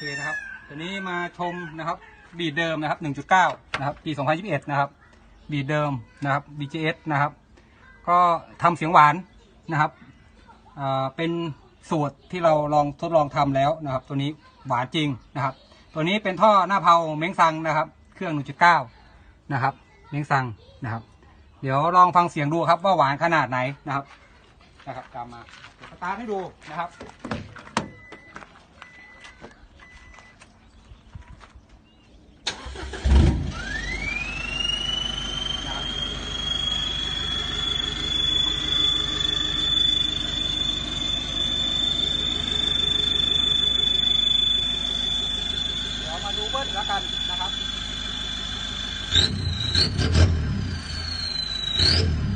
เคนะครับทีนี้มาชมนะครับบีดเดิมนะครับ 1.9 นะครับ ปี 2021 นะครับ บีดเดิมนะครับ BGS นะครับ ก็ทำเสียงหวานนะครับเป็นสูตรที่เราลองทดลองทำแล้วนะครับ ตัวนี้หวานจริงนะครับ ตัวนี้เป็นท่อหน้าเผาเม้งซังนะครับ เครื่อง 1.9 นะครับ เม้งซังนะครับ เดี๋ยวลองฟังเสียงดูครับว่าหวานขนาดไหนนะครับ นะครับตามมาเดี๋ยวสตาร์ทให้ดูนะครับ Thank you.